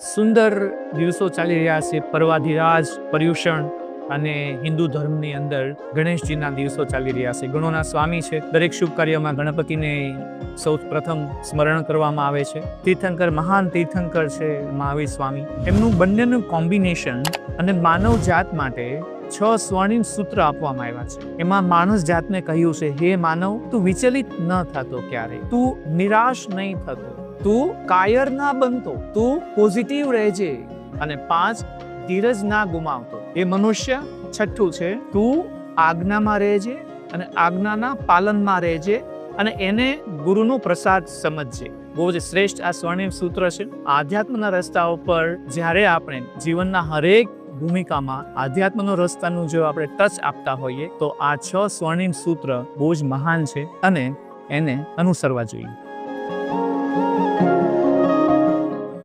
સુંદર દિવસો ચાલી રહ્યા છે. પર્વાધિરાજ પર્યુષણ અને હિન્દુ ધર્મની અંદર ગણેશજીના દિવસો ચાલી રહ્યા છે. ગણોના સ્વામી છે. દરેક શુભ કાર્યમાં ગણપતિને સૌ પ્રથમ સ્મરણ કરવામાં આવે છે. તીર્થંકર, મહાન તીર્થંકર છે મહાવીર સ્વામી. એમનું બંનેનું કોમ્બિનેશન અને માનવ જાત માટે છ સ્વર્ણિમ સૂત્ર આપવામાં આવ્યા છે. એમાં માણસ જાતને કહ્યું છે, હે માનવ, તું વિચલિત ન થતો ક્યારે તું નિરાશ નહીં થતો. તું કાયર ના બનતો, તું પોઝિટિવ રહેજે. અને પાંચ, ધીરજ ના ગુમાવતો. એ મનુષ્ય છઠ્ઠું છે, તું આજ્ઞામાં રહેજે અને આજ્ઞાના પાલનમાં રહેજે અને એને ગુરુનો પ્રસાદ સમજજે. બહુ જ શ્રેષ્ઠ આ સ્વર્ણિમ સૂત્ર છે. આધ્યાત્મના રસ્તા ઉપર જ્યારે આપણે જીવનના હરેક ભૂમિકામાં આધ્યાત્મનો રસ્તાનું જો આપણે ટચ આપતા હોઈએ, તો આ છ સ્વર્ણિમ સૂત્ર બહુ જ મહાન છે અને એને અનુસરવા જોઈએ. Música